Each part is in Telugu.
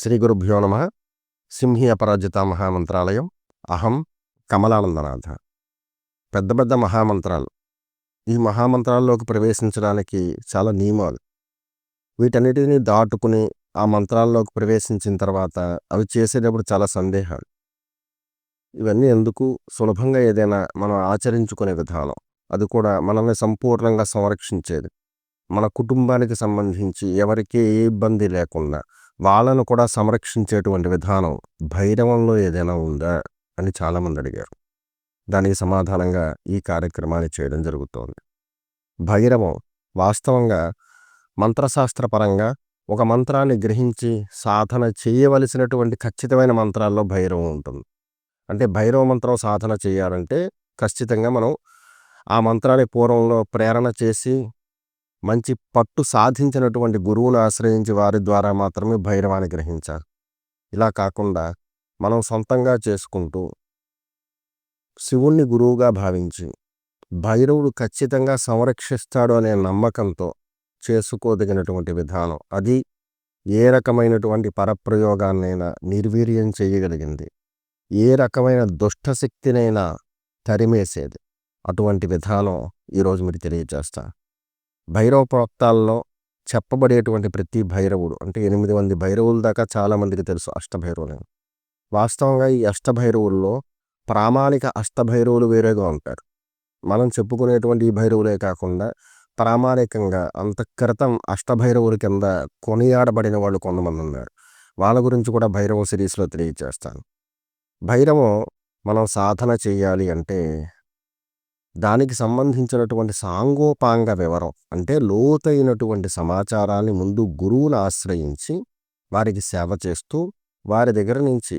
శ్రీ గురుభ్యో నమ. సింహి అపరాజిత మహామంత్రాలయం. అహం కమలానందనాథ. పెద్ద పెద్ద మహామంత్రాలు. ఈ మహామంత్రాల్లోకి ప్రవేశించడానికి చాలా నియమాలు. వీటన్నిటిని దాటుకుని ఆ మంత్రాల్లోకి ప్రవేశించిన తర్వాత అవి చేసేటప్పుడు చాలా సందేహాలు. ఇవన్నీ ఎందుకు? సులభంగా ఏదైనా మనం ఆచరించుకునే విధానం. అది కూడా మనల్ని సంపూర్ణంగా సంరక్షించేది. మన కుటుంబానికి సంబంధించి ఎవరికి ఏ ఇబ్బంది లేకుండా వాళ్ళను కూడా సంరక్షించేటువంటి విధానం భైరవంలో ఏదైనా ఉందా అని చాలామంది అడిగారు. దానికి సమాధానంగా ఈ కార్యక్రమాన్ని చేయడం జరుగుతోంది. భైరవం వాస్తవంగా మంత్రశాస్త్రపరంగా ఒక మంత్రాన్ని గ్రహించి సాధన చేయవలసినటువంటి ఖచ్చితమైన మంత్రాల్లో భైరవం ఉంటుంది. అంటే భైరవ మంత్రం సాధన చేయాలంటే ఖచ్చితంగా మనం ఆ మంత్రాన్ని పూర్వంలో ప్రేరణ చేసి మంచి పట్టు సాధించినటువంటి గురువును ఆశ్రయించి వారి ద్వారా మాత్రమే భైరవాన్ని గ్రహించాలి. ఇలా కాకుండా మనం సొంతంగా చేసుకుంటూ శివుణ్ణి గురువుగా భావించి భైరవుడు ఖచ్చితంగా సంరక్షిస్తాడు అనే నమ్మకంతో చేసుకోదగినటువంటి విధానం. అది ఏ రకమైనటువంటి పరప్రయోగాన్నైనా నిర్వీర్యం చేయగలిగింది. ఏ రకమైన దుష్టశక్తినైనా తరిమేసేది. అటువంటి విధానం ఈరోజు మీరు తెలియజేస్తా భైరవ ప్రోక్తాల్లో చెప్పబడేటువంటి ప్రతి భైరవుడు అంటే ఎనిమిది మంది భైరవుల దాకా చాలామందికి తెలుసు అష్టభైరవులు వాస్తవంగా ఈ అష్టభైరవుల్లో ప్రామాణిక అష్టభైరవులు వేరేగా ఉంటారు. మనం చెప్పుకునేటువంటి ఈ భైరవులే కాకుండా ప్రామాణికంగా అంతఃకృతం అష్టభైరవుల కింద కొనియాడబడిన వాళ్ళు కొంతమంది ఉన్నారు. వాళ్ళ గురించి కూడా భైరవ సిరీస్లో తెలియజేస్తాను. భైరవం మనం సాధన చేయాలి అంటే దానికి సంబంధించినటువంటి సాంగోపాంగ వివరం అంటే లోతైనటువంటి సమాచారాన్ని ముందు గురువును ఆశ్రయించి వారికి సేవ చేస్తూ వారి దగ్గర నుంచి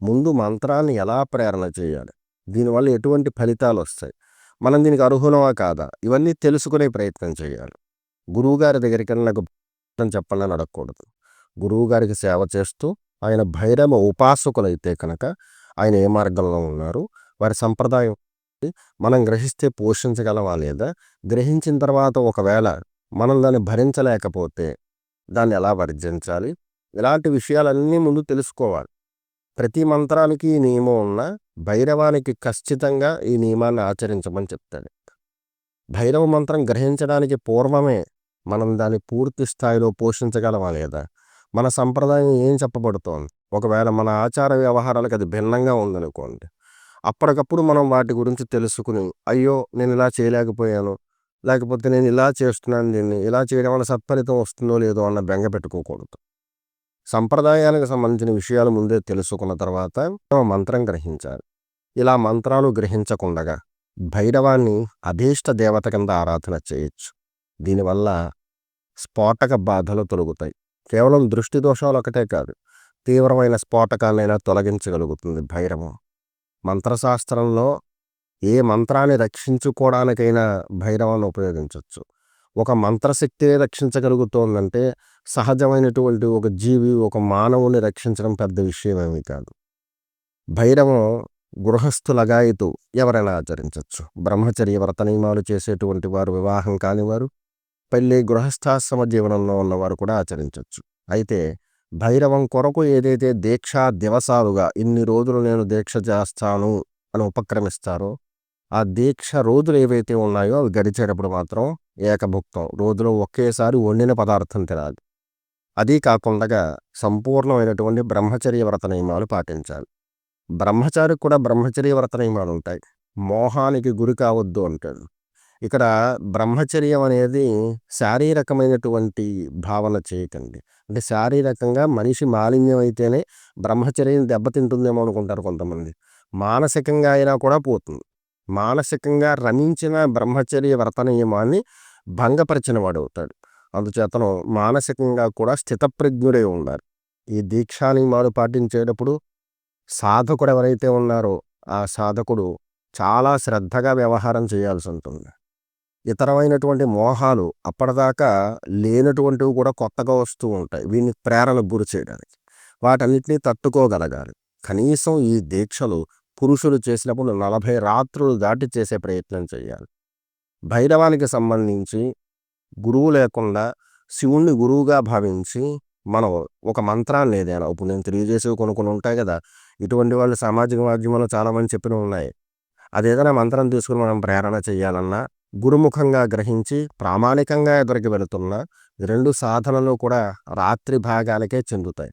ముందు మంత్రాన్ని ఎలా ప్రేరణ చేయాలి దీనివల్ల ఎటువంటి ఫలితాలు వస్తాయి మనం దీనికి అర్హులమా కాదా ఇవన్నీ తెలుసుకునే ప్రయత్నం చేయాలి. గురువుగారి దగ్గరికి నాకు చెప్పండి అని అడగకూడదు. గురువుగారికి సేవ చేస్తూ ఆయన భైరవ ఉపాసకులైతే కనుక ఆయన ఏ మార్గంలో ఉన్నారు వారి సంప్రదాయం మనం గ్రహిస్తే పోషించగలవా లేదా? గ్రహించిన తర్వాత ఒకవేళ మనం దాన్ని భరించలేకపోతే దాన్ని ఎలా వర్జించాలి? ఇలాంటి విషయాలన్నీ ముందు తెలుసుకోవాలి. ప్రతి మంత్రానికి ఈ నియమం ఉన్న భైరవానికి ఖచ్చితంగా ఈ నియమాన్ని ఆచరించమని చెప్తాడు భైరవ మంత్రం గ్రహించడానికి పూర్వమే మనం దాన్ని పూర్తి స్థాయిలో పోషించగలమా లేదా? మన సంప్రదాయం ఏం చెప్పబడుతోంది? ఒకవేళ మన ఆచార వ్యవహారాలకు అది భిన్నంగా ఉందనుకోండి అప్పటికప్పుడు మనం వాటి గురించి తెలుసుకుని అయ్యో! నేను ఇలా చేయలేకపోయాను లేకపోతే నేను ఇలా చేస్తున్నాను దీన్ని ఇలా చేయడం వల్ల సత్ఫలితం వస్తుందో లేదో అన్న బెంగ పెట్టుకోకూడదు. సంప్రదాయానికి సంబంధించిన విషయాలు ముందే తెలుసుకున్న తర్వాత మంత్రం గ్రహించాలి. ఇలా మంత్రాలు గ్రహించకుండగా భైరవాన్ని అభీష్ట దేవత కింద ఆరాధన చేయొచ్చు. దీనివల్ల స్ఫోటక బాధలు తొలగుతాయి. కేవలం దృష్టి దోషాలు ఒకటే కాదు తీవ్రమైన స్ఫోటకాలైనా తొలగించగలుగుతుంది భైరవం. మంత్రశాస్త్రంలో ఏ మంత్రాన్ని రక్షించుకోవడానికైనా భైరవాన్ని ఉపయోగించవచ్చు ఒక మంత్రశక్తిని రక్షించగలుగుతోందంటే సహజమైనటువంటి ఒక జీవి ఒక మానవుని రక్షించడం పెద్ద విషయం ఏమీ కాదు. భైరవం గృహస్థులగా ఎవరైనా ఆచరించవచ్చు బ్రహ్మచర్య వ్రత నియమాలు చేసేటువంటి వారు వివాహం కానివారు పెళ్ళి గృహస్థాశ్రమ జీవనంలో ఉన్నవారు కూడా ఆచరించవచ్చు అయితే భైరవం కొరకు ఏదైతే దీక్షా దివసాలుగా ఇన్ని రోజులు నేను దీక్ష చేస్తాను అని ఉపక్రమిస్తారో ఆ దీక్ష రోజులు ఏవైతే ఉన్నాయో అవి గడిచేటప్పుడు మాత్రం ఏకభుక్తం. రోజులో ఒకేసారి వండిన పదార్థం తినాలి. అది కాకుండా సంపూర్ణమైనటువంటి బ్రహ్మచర్య వ్రత నియమాలు పాటించాలి. బ్రహ్మచారికి కూడా బ్రహ్మచర్య వ్రత నియమాలు ఉంటాయి మోహానికి గురి కావద్దు అంటాడు ఇక్కడ బ్రహ్మచర్యం అనేది శారీరకమైనటువంటి భావన చేయకండి. అంటే శారీరకంగా మనిషి మాలిన్యం అయితేనే బ్రహ్మచర్యం దెబ్బతింటుందేమో అనుకుంటారు కొంతమంది. మానసికంగా అయినా కూడా పోతుంది. మానసికంగా రమించిన బ్రహ్మచర్య వ్రత నియమాన్ని భంగపరిచిన వాడు అవుతాడు అందుచేతను మానసికంగా కూడా స్థితప్రజ్ఞుడే ఉన్నారు ఈ దీక్షానియమాలు పాటించేటప్పుడు సాధకుడు ఎవరైతే ఉన్నారో ఆ సాధకుడు చాలా శ్రద్ధగా వ్యవహారం చేయాల్సి ఉంటుంది. ఇతరమైనటువంటి మోహాలు అప్పటిదాకా లేనటువంటివి కూడా కొత్తగా వస్తూ ఉంటాయి. వీటిని ప్రేరణ గురి చేయడానికి. వాటన్నిటినీ తట్టుకోగలగాలి. కనీసం ఈ దీక్షలు పురుషులు చేసినప్పుడు నలభై రాత్రులు దాటి చేసే ప్రయత్నం చేయాలి. భైరవానికి సంబంధించి గురువు లేకుండా శివుణ్ణి గురువుగా భావించి మనం ఒక మంత్రాన్ని ఏదైనా ఇప్పుడు నేను తెలియజేసేవి కొన్ని కొన్ని ఉంటాయి కదా ఇటువంటి వాళ్ళు సామాజిక మాధ్యమంలో చాలామంది చెప్పినవి ఉన్నాయి. అది ఏదైనా మంత్రం తీసుకుని మనం ప్రేరణ చేయాలన్నా గురుముఖంగా గ్రహించి ప్రామాణికంగా ఎదురికి వెళుతున్న ఈ రెండు సాధనలు కూడా రాత్రి భాగాలకే చెందుతాయి.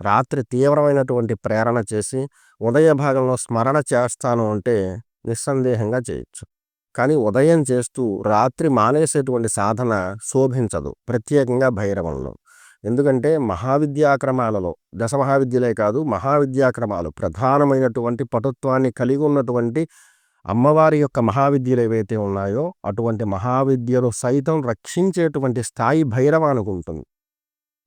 రాత్రి తీవ్రమైనటువంటి ప్రేరణ చేసి ఉదయ భాగంలో స్మరణ చేస్తాను అంటే నిస్సందేహంగా చేయొచ్చు. కానీ ఉదయం చేస్తూ రాత్రి మానేసేటువంటి సాధన శోభించదు ప్రత్యేకంగా భైరవంలో. ఎందుకంటే మహావిద్యాక్రమాలలో దశ మహావిద్యలే కాదు మహావిద్యాక్రమాలు ప్రధానమైనటువంటి పటుత్వాన్ని కలిగి ఉన్నటువంటి అమ్మవారి యొక్క మహావిద్యలు ఏవైతే ఉన్నాయో అటువంటి మహావిద్యలు సైతం రక్షించేటువంటి స్థాయి భైరవానికి ఉంటుంది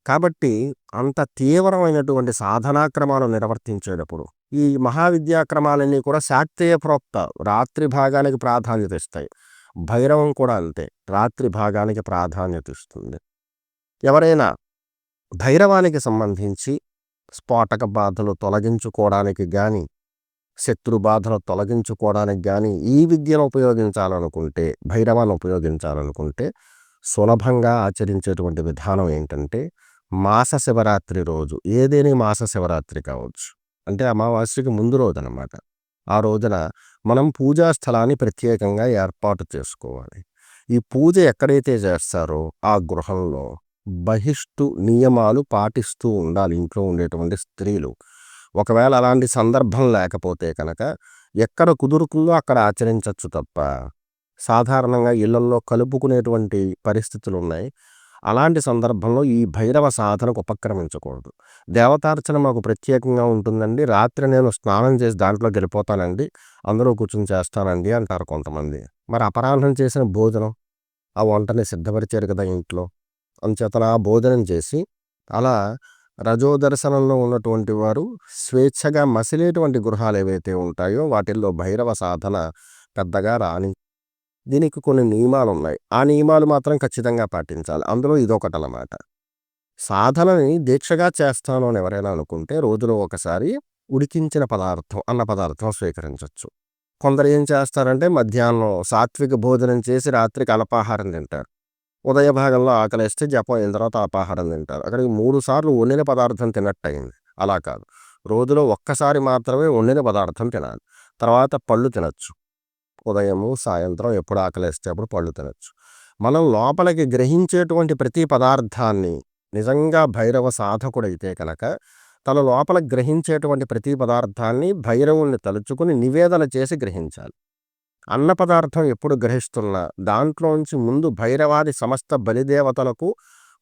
కాబట్టి అంత తీవ్రమైనటువంటి సాధనాక్రమాలు నిర్వర్తించేటప్పుడు ఈ మహావిద్యాక్రమాలన్నీ కూడా శాక్తేయ ప్రోక్త రాత్రి భాగానికి ప్రాధాన్యత ఇస్తాయి. భైరవం కూడా అంతే రాత్రి భాగానికి ప్రాధాన్యత ఇస్తుంది. ఎవరైనా భైరవానికి సంబంధించి స్ఫోటక బాధలు తొలగించుకోవడానికి కానీ శత్రు బాధలు తొలగించుకోవడానికి కానీ ఈ విద్యను ఉపయోగించాలనుకుంటే భైరవాన్ని ఉపయోగించాలనుకుంటే సులభంగా ఆచరించేటువంటి విధానం ఏంటంటే మాస శివరాత్రి రోజు ఏదేని మాస శివరాత్రి కావచ్చు. అంటే అమావాస్యకి ముందు రోజు అనమాట ఆ రోజున మనం పూజా స్థలాన్ని ప్రత్యేకంగా ఏర్పాటు చేసుకోవాలి. ఈ పూజ ఎక్కడైతే చేస్తారో ఆ గృహంలో బహిష్టు నియమాలు పాటిస్తూ ఉండాలి. ఇంట్లో ఉండేటువంటి స్త్రీలు. ఒకవేళ అలాంటి సందర్భం లేకపోతే కనుక ఎక్కడ కుదురుకుందో అక్కడ ఆచరించవచ్చు తప్ప. సాధారణంగా ఇళ్ళల్లో కలుపుకునేటువంటి పరిస్థితులు ఉన్నాయి అలాంటి సందర్భంలో ఈ భైరవ సాధనకు ఉపక్రమించకూడదు. దేవతార్చన మాకు ప్రత్యేకంగా ఉంటుందండి. రాత్రి నేను స్నానం చేసి దాంట్లో గెలిపోతానండి. అందరూ కూర్చొని చేస్తానండి అంటారు కొంతమంది. మరి అపరాహ్నం చేసిన భోజనం? ఆ వంటని సిద్ధపరిచారు కదా ఇంట్లో. అంచేతన ఆ భోజనం చేసి అలా రజోదర్శనంలో ఉన్నటువంటి వారు స్వేచ్ఛగా మసిలేటువంటి గృహాలు ఏవైతే ఉంటాయో వాటిల్లో భైరవ సాధన పెద్దగా రాని దీనికి కొన్ని నియమాలు ఉన్నాయి. ఆ నియమాలు మాత్రం ఖచ్చితంగా పాటించాలి. అందులో ఇదొకటి అన్నమాట సాధనని దీక్షగా చేస్తాను అని ఎవరైనా అనుకుంటే రోజులో ఒకసారి ఉడికించిన పదార్థం అన్న పదార్థం స్వీకరించవచ్చు కొందరు ఏం చేస్తారంటే మధ్యాహ్నం సాత్విక భోజనం చేసి రాత్రికి అల్పాహారం తింటారు. ఉదయ భాగంలో ఆకలిస్తే జపం అయిన తర్వాత అల్పాహారం తింటారు. అక్కడికి మూడు సార్లు వండిన పదార్థం తిన్నట్టు అయింది అలా కాదు. రోజులో ఒక్కసారి మాత్రమే వండిన పదార్థం తినాలి. తర్వాత పళ్ళు తినచ్చు. ఉదయము సాయంత్రం ఎప్పుడు ఆకలిస్తే అప్పుడు పళ్ళు తినచ్చు. మనం లోపలికి గ్రహించేటువంటి ప్రతి పదార్థాన్ని నిజంగా భైరవ సాధకుడైతే కనుక తన లోపల గ్రహించేటువంటి ప్రతి పదార్థాన్ని భైరవుల్ని తలుచుకుని నివేదన చేసి గ్రహించాలి. అన్న పదార్థం ఎప్పుడు గ్రహిస్తున్నా దాంట్లోంచి ముందు భైరవాది సమస్త బలిదేవతలకు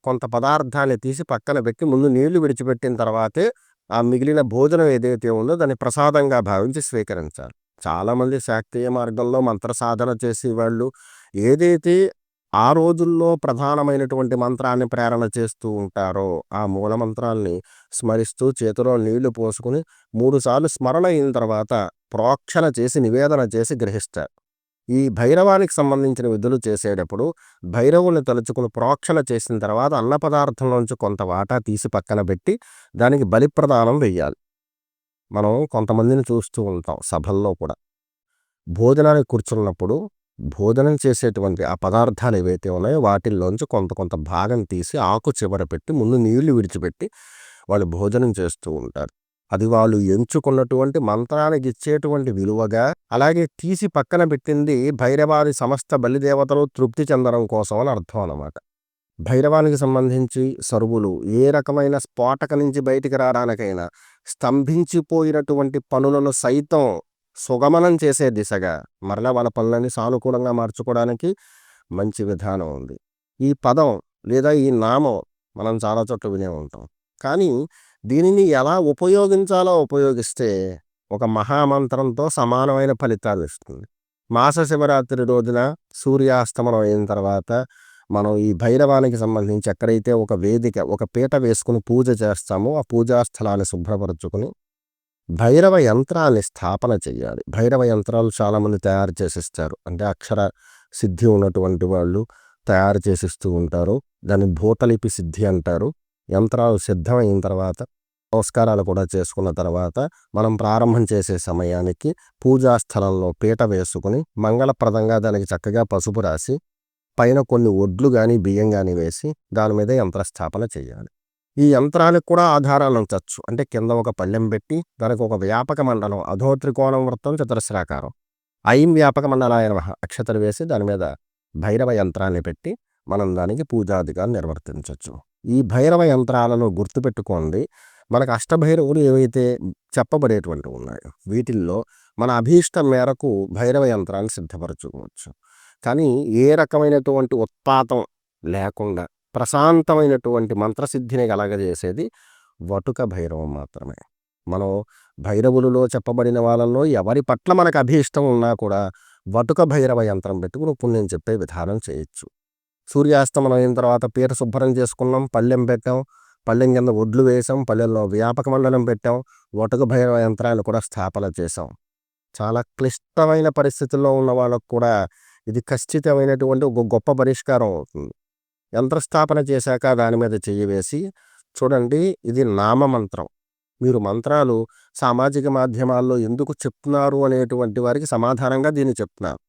కొంత పదార్థాన్ని తీసి పక్కన పెట్టి ముందు నీళ్ళు విడిచిపెట్టిన తర్వాతే ఆ మిగిలిన భోజనం ఏదైతే ఉందో దాన్ని ప్రసాదంగా భావించి స్వీకరించాలి. చాలామంది శాక్తీయ మార్గంలో మంత్ర సాధన చేసేవాళ్ళు ఏదైతే ఆ రోజుల్లో ప్రధానమైనటువంటి మంత్రాన్ని ప్రేరణ చేస్తూ ఉంటారో ఆ మూల మంత్రాల్ని స్మరిస్తూ చేతిలో నీళ్ళు పోసుకుని మూడుసార్లు స్మరణ అయిన తర్వాత ప్రోక్షణ చేసి నివేదన చేసి గ్రహిస్తారు. ఈ భైరవానికి సంబంధించిన విధులు చేసేటప్పుడు భైరవుని తలుచుకుని ప్రోక్షణ చేసిన తర్వాత అన్న పదార్థంలోంచి కొంత వాటా తీసి పక్కన పెట్టి దానికి బలిప్రదానం వెయ్యాలి. మనం కొంతమందిని చూస్తూ ఉంటాం సభల్లో కూడా. భోజనానికి కూర్చున్నప్పుడు భోజనం చేసేటువంటి ఆ పదార్థాలు ఏవైతే ఉన్నాయో వాటిల్లోంచి కొంత కొంత భాగం తీసి ఆకు చివర పెట్టి ముందు నీళ్ళు విడిచిపెట్టి వాళ్ళు భోజనం చేస్తూ ఉంటారు. అది వాళ్ళు ఎంచుకున్నటువంటి మంత్రానికి ఇచ్చేటువంటి విలువగా అలాగే తీసి పక్కన పెట్టింది భైరవాది సమస్త బలిదేవతలు తృప్తి చెందడం కోసం అని అర్థం అన్నమాట. భైరవానికి సంబంధించి సరువులు ఏ రకమైన స్ఫోటక నుంచి బయటికి రావడానికైనా స్తంభించిపోయినటువంటి పనులను సైతం సుగమనం చేసే దిశగా మరలా వాళ్ళ పనులని సానుకూలంగా మార్చుకోవడానికి మంచి విధానం ఉంది. ఈ పదం లేదా ఈ నామం మనం చాలా చోట్ల వినే ఉంటాం. కానీ దీనిని ఎలా ఉపయోగించాలో ఉపయోగిస్తే ఒక మహామంత్రంతో సమానమైన ఫలితాలు ఇస్తుంది. మాస శివరాత్రి రోజున సూర్యాస్తమనం అయిన తర్వాత మనం ఈ భైరవానికి సంబంధించి ఎక్కడైతే ఒక వేదిక ఒక పీట వేసుకుని పూజ చేస్తామో ఆ పూజా స్థలాన్ని శుభ్రపరచుకుని భైరవ యంత్రాన్ని స్థాపన చేయాలి. భైరవ యంత్రాలు చాలామంది తయారు చేసిస్తారు. అంటే అక్షర సిద్ధి ఉన్నటువంటి వాళ్ళు తయారు చేసిస్తూ ఉంటారు. దాన్ని భూతలిపి సిద్ధి అంటారు. యంత్రాలు సిద్ధమైన తర్వాత నమస్కారాలు కూడా చేసుకున్న తర్వాత మనం ప్రారంభం చేసే సమయానికి పూజా స్థలంలో పీట వేసుకుని మంగళప్రదంగా దానికి చక్కగా పసుపు రాసి పైన కొన్ని ఒడ్లు కానీ బియ్యం కానీ వేసి దాని మీద యంత్రస్థాపన చేయాలి. ఈ యంత్రానికి కూడా ఆధారాలు ఉంచవచ్చు అంటే కింద ఒక పళ్ళెం పెట్టి దానికి ఒక వ్యాపక మండలం అధోత్రికోణం వృత్తం చతురస్రాకారం. ఐం వ్యాపక మండలాయన అక్షతలు వేసి దాని మీద భైరవ యంత్రాన్ని పెట్టి మనం దానికి పూజాదిగా నిర్వర్తించవచ్చు ఈ భైరవ యంత్రాలను గుర్తుపెట్టుకోండి. మనకు అష్టభైరవులు ఏవైతే చెప్పబడేటువంటివి ఉన్నాయో వీటిల్లో మన అభీష్టం మేరకు భైరవ యంత్రాన్ని సిద్ధపరచుకోవచ్చు. కానీ ఏ రకమైనటువంటి ఉత్పాతం లేకుండా ప్రశాంతమైనటువంటి మంత్రసిద్ధిని కలగజేసేది వటుక భైరవం మాత్రమే. మనం భైరవులలో చెప్పబడిన వాళ్ళలో ఎవరి పట్ల మనకు అభీష్టం ఉన్నా కూడా వటుక భైరవ యంత్రం పెట్టుకుని పుణ్యం చెప్పే విధానం చేయొచ్చు. సూర్యాస్తమనం అయిన తర్వాత పీట శుభ్రం చేసుకున్నాం పళ్ళెం పెట్టాం పళ్ళెం కింద ఒడ్లు వేసాం పల్లెల్లో వ్యాపక మండలం పెట్టాం ఒటక భైరవ యంత్రాలు కూడా స్థాపన చేసాం చాలా క్లిష్టమైన పరిస్థితుల్లో ఉన్న వాళ్ళకు కూడా ఇది ఖచ్చితమైనటువంటి ఒక గొప్ప పరిష్కారం అవుతుంది. యంత్రస్థాపన చేశాక దాని మీద చెయ్యి వేసి చూడండి ఇది నామమంత్రం. మీరు మంత్రాలు సామాజిక మాధ్యమాల్లో ఎందుకు చెప్తున్నారు అనేటువంటి వారికి సమాధానంగా దీన్ని చెప్తున్నారు.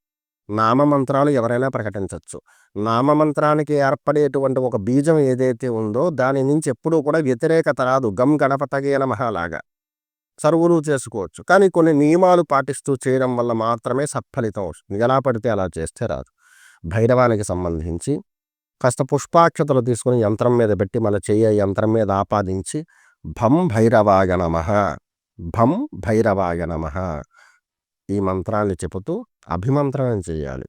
నామమంత్రాలు ఎవరైనా ప్రకటించవచ్చు నామమంత్రానికి ఏర్పడేటువంటి ఒక బీజం ఏదైతే ఉందో దాని నుంచి ఎప్పుడూ కూడా వ్యతిరేకత రాదు. గం గణపతగే నమః లాగా. సర్వులు చేసుకోవచ్చు. కానీ కొన్ని నియమాలు పాటిస్తూ చేయడం వల్ల మాత్రమే సత్ఫలితం వస్తుంది. ఎలా పడితే అలా చేస్తే రాదు. భైరవానికి సంబంధించి కాస్త పుష్పాక్షతలు తీసుకుని యంత్రం మీద పెట్టి మన చెయ్య యంత్రం మీద ఆపాదించి భం భైరవాగ నమ. భం భైరవాగ నమ. ఈ మంత్రాన్ని చెబుతూ అభిమంత్రణం చేయాలి.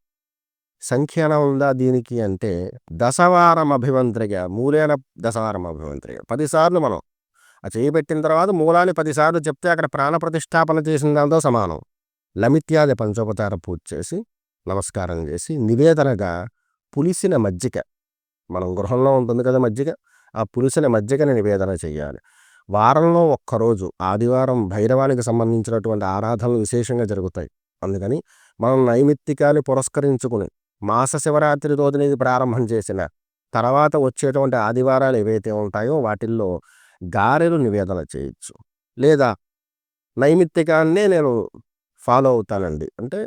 సంఖ్యాన ఉందా దీనికి అంటే దశవారం అభిమంత్రిగా మూలేన దశవారం అభిమంత్రిగా పదిసార్లు మనం. ఆ చేయి పెట్టిన తర్వాత మూలాన్ని పదిసార్లు చెప్తే అక్కడ ప్రాణ ప్రతిష్టాపన చేసిన దాంతో సమానం. లమిత్యాది పంచోపచార పూజ చేసి నమస్కారం చేసి నివేదనగా పులిసిన మజ్జిగ. మనం గృహంలో ఉంటుంది కదా మజ్జిగ. ఆ పులిసిన మజ్జిగని నివేదన చేయాలి. వారంలో ఒక్కరోజు ఆదివారం భైరవానికి సంబంధించినటువంటి ఆరాధనలు విశేషంగా జరుగుతాయి. అందుకని మనం నైమిత్తికాన్ని పురస్కరించుకుని మాస శివరాత్రి రోజున ఇది ప్రారంభం చేసిన తర్వాత వచ్చేటువంటి ఆదివారాలు ఏవైతే ఉంటాయో వాటిల్లో గారెలు నివేదన చేయొచ్చు. లేదా నైమిత్తికాన్నే నేను ఫాలో అవుతానండి. అంటే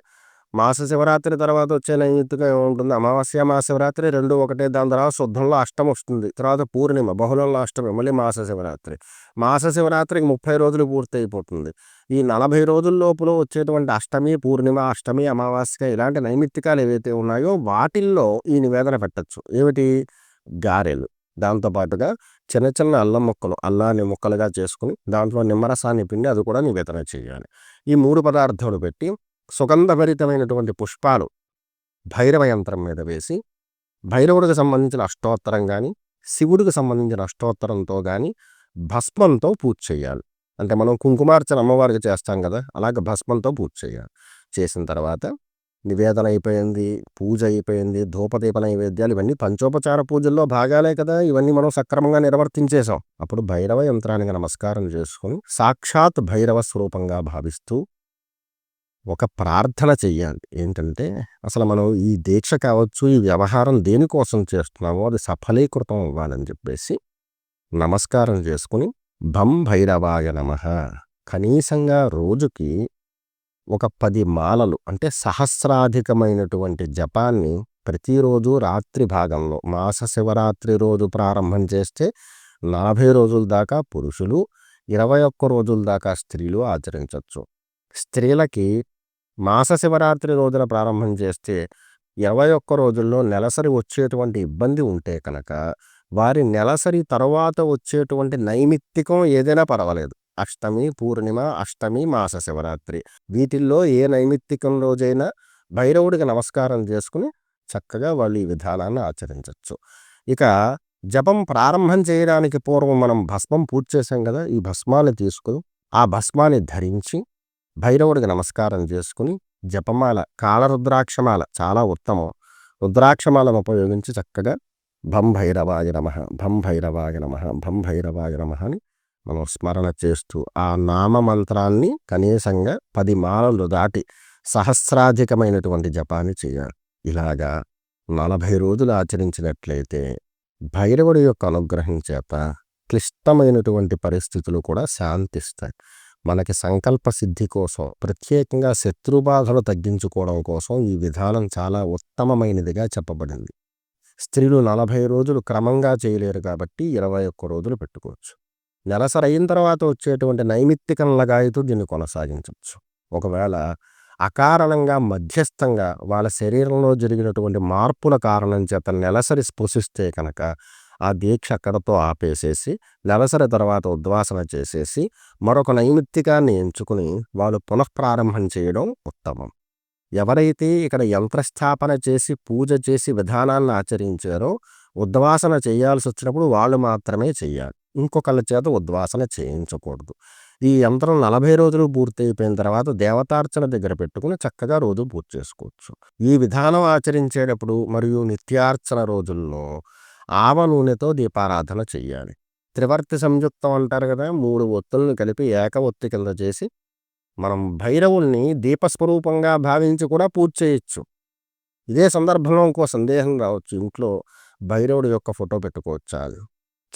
మాస శివరాత్రి తర్వాత వచ్చే నైమిత్తికం ఏముంటుంది? అమావాస్య మాస శివరాత్రి రెండు ఒకటే. దాని తర్వాత శుద్ధంలో అష్టం వస్తుంది. తర్వాత పూర్ణిమ బహుళంలో అష్టమి మళ్ళీ మాస శివరాత్రి. మాస శివరాత్రికి ముప్పై రోజులు పూర్తి అయిపోతుంది ఈ నలభై రోజుల లోపల వచ్చేటువంటి అష్టమి పూర్ణిమ అష్టమి అమావాస్య ఇలాంటి నైమిత్తికాలు ఏవైతే ఉన్నాయో వాటిల్లో ఈ నివేదన పెట్టచ్చు. ఏమిటి? గారెలు. దాంతోపాటుగా చిన్న చిన్న అల్లం ముక్కలు అల్లాన్ని ముక్కలుగా చేసుకుని దాంట్లో నిమ్మరసాన్ని పిండి అది కూడా నివేదన చేయాలి. ఈ మూడు పదార్థాలు పెట్టి సుగంధభరితమైనటువంటి పుష్పాలు భైరవ యంత్రం మీద వేసి భైరవుడికి సంబంధించిన అష్టోత్తరం కానీ శివుడికి సంబంధించిన అష్టోత్తరంతో కానీ భస్మంతో పూజ చేయాలి. అంటే మనం కుంకుమార్చన అమ్మవారికి చేస్తాం కదా అలాగే భస్మంతో పూజ చేయాలి. చేసిన తర్వాత నివేదన అయిపోయింది పూజ అయిపోయింది ధూపదీప నైవేద్యాలు ఇవన్నీ పంచోపచార పూజల్లో భాగాలే కదా ఇవన్నీ మనం సక్రమంగా నిర్వర్తించేసాం అప్పుడు భైరవ యంత్రానికి నమస్కారం చేసుకుని సాక్షాత్ భైరవ స్వరూపంగా భావిస్తూ ఒక ప్రార్థన చెయ్యాలి. ఏంటంటే అసలు మనం ఈ దీక్ష కావచ్చు ఈ వ్యవహారం దేనికోసం చేస్తున్నామో అది సఫలీకృతం అవ్వాలని చెప్పేసి నమస్కారం చేసుకుని భం భైరవాయ నమ కనీసంగా రోజుకి ఒక పది మాలలు అంటే సహస్రాధికమైనటువంటి జపాన్ని ప్రతిరోజు రాత్రి భాగంలో మాస శివరాత్రి రోజు ప్రారంభం చేస్తే నలభై రోజుల దాకా పురుషులు ఇరవై ఒక్క రోజుల దాకా స్త్రీలు ఆచరించవచ్చు స్త్రీలకి మాస శివరాత్రి రోజున ప్రారంభం చేస్తే ఇరవై ఒక్క రోజుల్లో నెలసరి వచ్చేటువంటి ఇబ్బంది ఉంటే కనుక వారి నెలసరి తర్వాత వచ్చేటువంటి నైమిత్తికం ఏదైనా పర్వాలేదు. అష్టమి పూర్ణిమ అష్టమి మాస శివరాత్రి. వీటిల్లో ఏ నైమిత్తికం రోజైనా భైరవుడికి నమస్కారం చేసుకుని చక్కగా వాళ్ళు ఈ విధానాన్ని ఆచరించవచ్చు ఇక జపం ప్రారంభం చేయడానికి పూర్వం మనం భస్మం పూర్తి చేసాం కదా ఈ భస్మాన్ని తీసుకుని ఆ భస్మాన్ని ధరించి భైరవుడికి నమస్కారం చేసుకుని జపమాల కాళరుద్రాక్షమాల చాలా ఉత్తమం. రుద్రాక్షమాలను ఉపయోగించి చక్కగా భం భైరవాయ నమ భం భైరవాయ నమ భం భైరవాయ నమ అని మనం స్మరణ చేస్తూ ఆ నామ మంత్రాన్ని కనీసంగా పది మాలలు దాటి సహస్రాధికమైనటువంటి జపాన్ని చేయాలి. ఇలాగా నలభై రోజులు ఆచరించినట్లయితే భైరవుడి యొక్క అనుగ్రహం చేత క్లిష్టమైనటువంటి పరిస్థితులు కూడా శాంతిస్తాయి. మనకి సంకల్ప సిద్ధి కోసం ప్రత్యేకంగా శత్రుబాధలు తగ్గించుకోవడం కోసం ఈ విధానం చాలా ఉత్తమమైనదిగా చెప్పబడింది. స్త్రీలు నలభై రోజులు క్రమంగా చేయలేరు కాబట్టి ఇరవై ఒక్క రోజులు పెట్టుకోవచ్చు. నెలసరి అయిన తర్వాత వచ్చేటువంటి నైమిత్తికం లగాయతూ దీన్ని కొనసాగించవచ్చు. ఒకవేళ అకారణంగా మధ్యస్థంగా వాళ్ళ శరీరంలో జరిగినటువంటి మార్పుల కారణం చేత నెలసరి స్పృశిస్తే కనుక ఆ దీక్ష అక్కడతో ఆపేసేసి నెలసరి తర్వాత ఉద్వాసన చేసేసి మరొక నైమిత్తికాన్ని ఎంచుకుని వాళ్ళు పునఃప్రారంభం చేయడం ఉత్తమం. ఎవరైతే ఇక్కడ యంత్రస్థాపన చేసి పూజ చేసి విధానాన్ని ఆచరించారో ఉద్వాసన చేయాల్సి వచ్చినప్పుడు వాళ్ళు మాత్రమే చేయాలి. ఇంకొకళ్ళ చేత ఉద్వాసన చేయించకూడదు. ఈ యంత్రం నలభై రోజులు పూర్తి అయిపోయిన తర్వాత దేవతార్చన దగ్గర పెట్టుకుని చక్కగా రోజు పూర్తి చేసుకోవచ్చు. ఈ విధానం ఆచరించేటప్పుడు మరియు నిత్యార్చన రోజుల్లో ఆవ నూనెతో దీపారాధన చెయ్యాలి. త్రివర్తి సంయుక్తం అంటారు కదా మూడు ఒత్తులను కలిపి ఏక ఒత్తి కింద చేసి మనం భైరవుల్ని దీపస్వరూపంగా భావించి కూడా పూజ చేయొచ్చు. ఇదే సందర్భంలో ఇంకో సందేహం రావచ్చు. ఇంట్లో భైరవుడి యొక్క ఫోటో పెట్టుకోవచ్చా?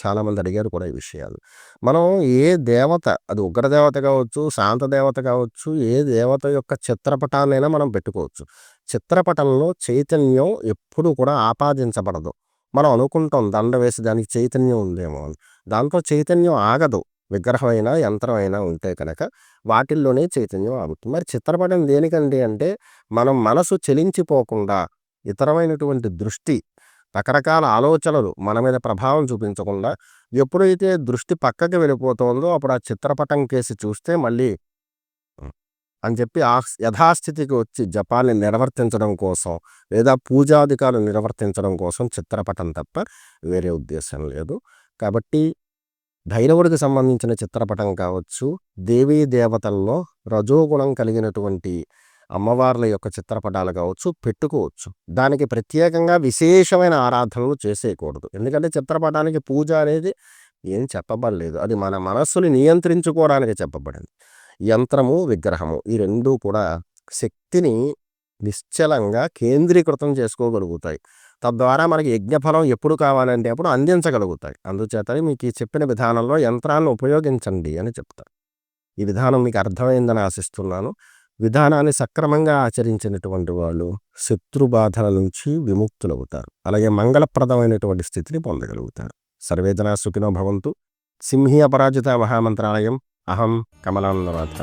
చాలామంది అడిగారు కూడా ఈ విషయాలు. మనం ఏ దేవత అది ఉగ్రదేవత కావచ్చు శాంత దేవత కావచ్చు ఏ దేవత యొక్క చిత్రపటాన్నైనా మనం పెట్టుకోవచ్చు. చిత్రపటంలో చైతన్యం ఎప్పుడు కూడా ఆపాదించబడదు. మనం అనుకుంటాం దండ వేసి దానికి చైతన్యం ఉందేమో అని. దాంట్లో చైతన్యం ఆగదు. విగ్రహమైనా యంత్రమైనా ఉంటే కనుక వాటిల్లోనే చైతన్యం ఆగుతుంది. మరి చిత్రపటం దేనికండి అంటే మనం మనసు చెలించిపోకుండా ఇతరమైనటువంటి దృష్టి రకరకాల ఆలోచనలు మన మీద ప్రభావం చూపించకుండా ఎప్పుడైతే దృష్టి పక్కకి వెళ్ళిపోతుందో అప్పుడు ఆ చిత్రపటం కేసి చూస్తే మళ్ళీ అని చెప్పి ఆ యథాస్థితికి వచ్చి జపాన్ని నిర్వర్తించడం కోసం లేదా పూజాధికారులు నిర్వర్తించడం కోసం చిత్రపటం తప్ప వేరే ఉద్దేశం లేదు. కాబట్టి భైరవుడికి సంబంధించిన చిత్రపటం కావచ్చు దేవీ దేవతల్లో రజోగుణం కలిగినటువంటి అమ్మవార్ల యొక్క చిత్రపటాలు కావచ్చు పెట్టుకోవచ్చు. దానికి ప్రత్యేకంగా విశేషమైన ఆరాధనలు చేసేయకూడదు. ఎందుకంటే చిత్రపటానికి పూజ అనేది ఏం చెప్పబడలేదు. అది మన మనస్సుని నియంత్రించుకోవడానికి చెప్పబడింది. యంత్రము విగ్రహము ఈ రెండూ కూడా శక్తిని నిశ్చలంగా కేంద్రీకృతం చేసుకోగలుగుతాయి. తద్వారా మనకి యజ్ఞఫలం ఎప్పుడు కావాలంటే అప్పుడు అందించగలుగుతాయి. అందుచేత మీకు ఈ చెప్పిన విధానంలో యంత్రాలను ఉపయోగించండి అని చెప్తారు. ఈ విధానం మీకు అర్థమైందని ఆశిస్తున్నాను. విధానాన్ని సక్రమంగా ఆచరించినటువంటి వాళ్ళు శత్రుబాధల నుంచి విముక్తులవుతారు. అలాగే మంగళప్రదమైనటువంటి స్థితిని పొందగలుగుతారు. సర్వేదనా సుఖినో భవంతు. సింహీ అపరాజిత మహామంత్రాలయం అహం కమలానందనాథ